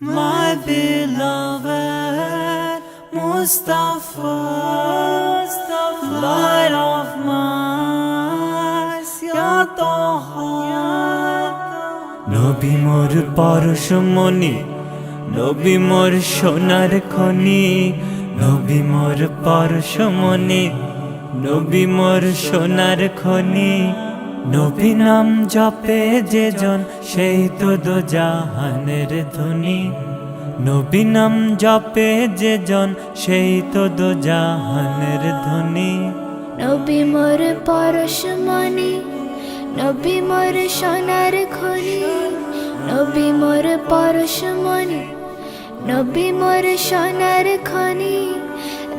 My beloved Mustafa, light of my Taha. নবী মোর পরশমণি নবী মোর সোনার খনি নবী মোর পরশমণি নবী মোর সোনার খনি নবী নাম জপে যে জন সেই তো দো জাহানের ধ্বনি। নবী নাম জপে যে জন সেই তো দো জাহানের ধ্বনি। নবী মোর পরশমণি নবী মোর সোনার খনি। নবী মোর পরশমণি নবী মোর সোনার খনি।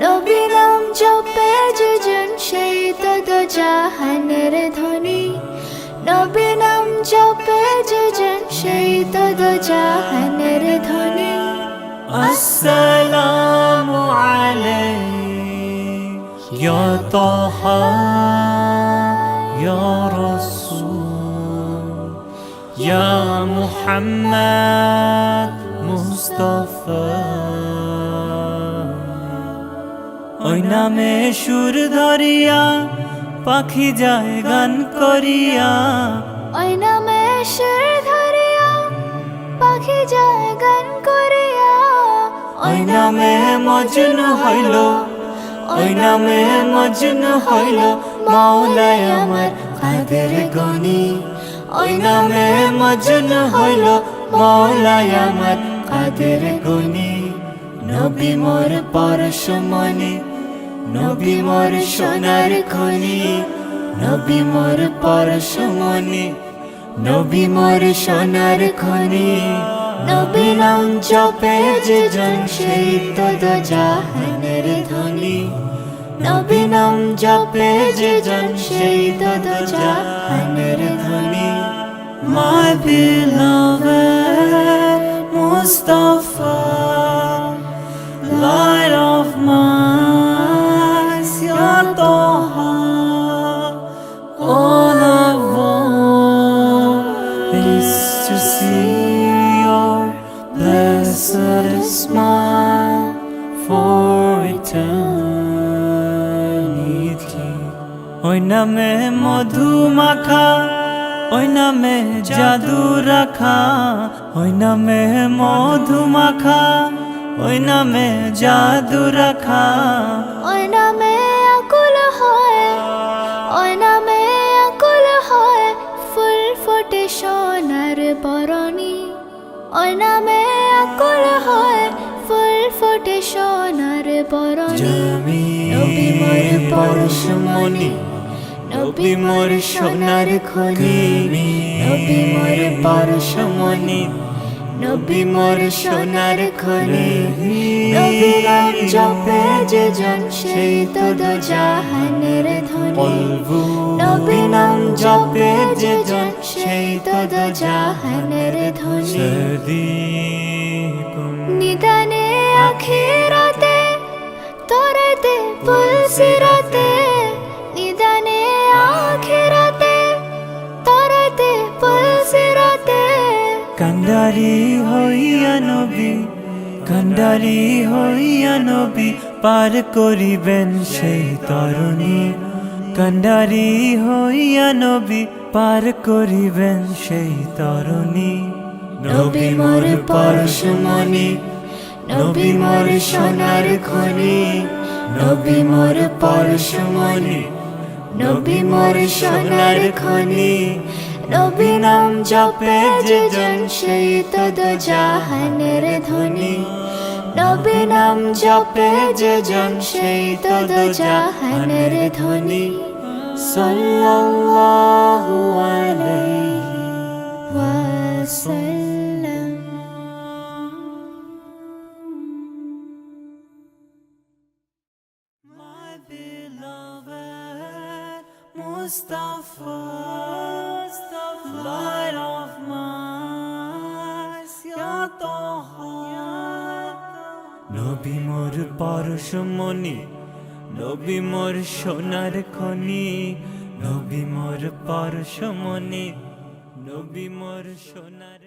নবী নাম জপে যজন, সেই নবী নাম জপে যেজন সেই তদ জাহানের ধ্বনি আসসালামু আলাইক ইয়া তাহা ইয়া রাসূল ইয়া মুহাম্মদ মুস্তাফা ওই নামে সুর ধরিয়া পাখি যায় গান করিয়া ওই নামে সুর ধরিয়া, পাখি যায় গান করিয়া। ওই নামে মজনু হইল ওই নামে মজনু হইল মাওলায় আমার কাদের গনি। ওই নামে মজনু হইল মাওলায় আমার কাদের গনি। নবী মোর পরশমণি, নবী মোর সোনার খনি। নবী মোর পরশমণি, নবী মোর সোনার খনি। নবী নাম জপে যে জন, সেই তদ জাহানের ধ্বনি নবী নাম জপে যে জন, সেই তদ জাহানের ধ্বনি My beloved Mustafa want is to see your blessed smile for eternity. ওই নামে মধু মাখা ওই নামে জাদু রাখা ওই নামে মধু মাখা ওই নামে জাদু রাখা ওই নামে সোনার বরণী ওই নামে আকুল হয় ফুল ফোটে সোনার বরণী নবী মোর পরশমণি নবী মোর সোনার খনি। নবী মোর পরশমণি নবী মোর সোনার খনি। নবী নাম জপে যে জন সেই তদ জাহানের নবী নাম জপে যে জন সেই তদ জাহানের ধ্বনি। নিদানে আখিরাতে, তোরাতে, পুলসিরাতে, নিদানে আখিরাতে, তোরাতে, পুলসিরাতে। কান্ডারি হইয়া নবী, কান্ডারি হইয়া নবী, পার করিবেন সেই তরণী। কান্ডারি হইয়া নবী পার করিবেন সেই তরণী। নবী মোর পরশমণি, নবী মোর সোনার খনি, নবী মোর পরশমণি, নবী মোর সোনার খনি, নবী নাম জপে যে জন সেই তদ জাহানের ধ্বনি নবী নাম জপে যে জন সেই তদ জাহানের ধ্বনি صلى الله wa وسلم My beloved Mustafa, Mustafa light of my Nabi নবী মোর সোনার খনি নবী মোর পরশমণি নবী মোর সোনার